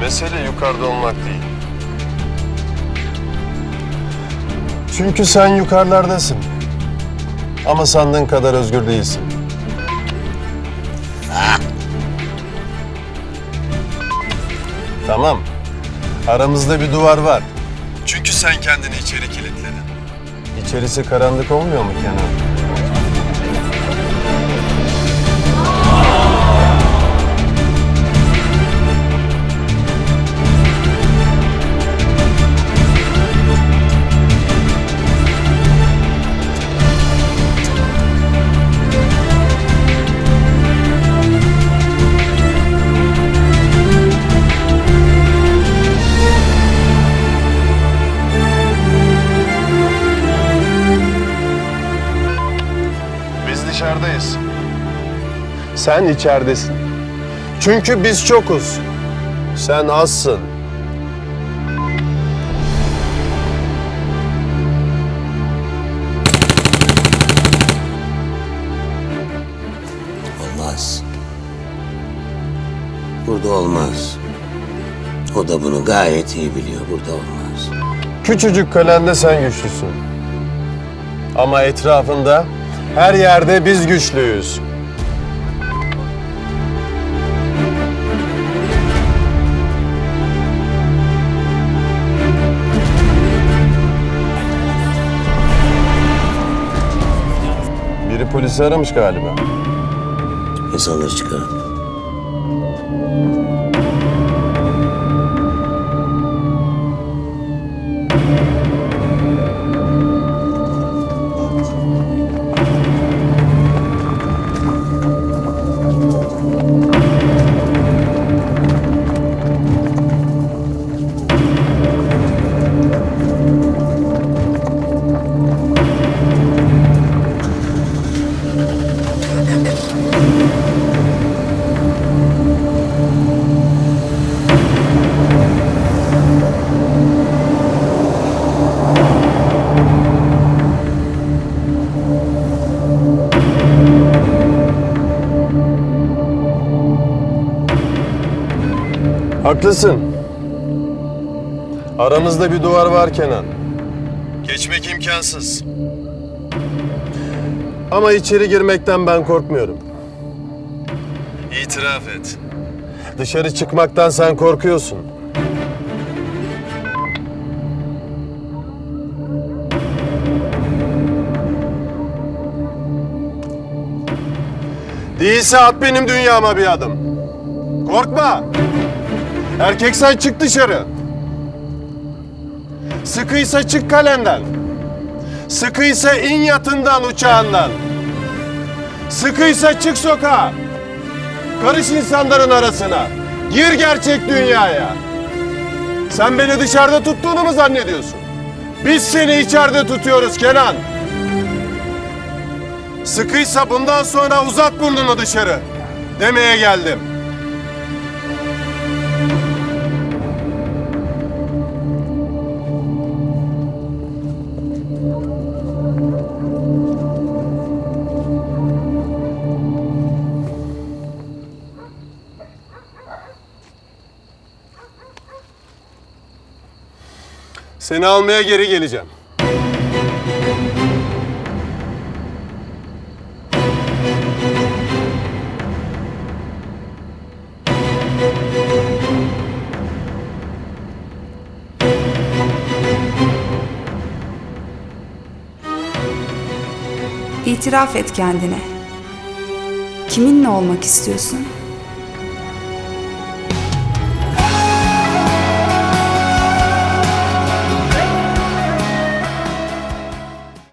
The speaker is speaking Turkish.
Mesele yukarıda olmak değil. Çünkü sen yukarılardasın. Ama sandığın kadar özgür değilsin. Tamam. Aramızda bir duvar var. Çünkü sen kendini içeri kilitledin. İçerisi karanlık olmuyor mu Kenan? Sen içeridesin. Çünkü biz çokuz. Sen azsın. Olmaz. Burada olmaz. O da bunu gayet iyi biliyor. Burada olmaz. Küçücük kalende sen güçlüsün. Ama etrafında her yerde biz güçlüyüz. Biri polisi aramış galiba. İnsanları çıkarın. Haklısın. Aramızda bir duvar var Kenan. Geçmek imkansız. Ama içeri girmekten ben korkmuyorum. İtiraf et. Dışarı çıkmaktan sen korkuyorsun. Değilse at benim dünyama bir adım. Korkma. Erkek sen çık dışarı. Sıkıysa çık kalenden. Sıkıysa in yatından uçağından. Sıkıysa çık sokağa. Karış insanların arasına. Gir gerçek dünyaya. Sen beni dışarıda tuttuğunu mu zannediyorsun? Biz seni içeride tutuyoruz Kenan. Sıkıysa bundan sonra uzat burnunu dışarı. Demeye geldim. Seni almaya geri geleceğim. İtiraf et kendine. Kiminle olmak istiyorsun?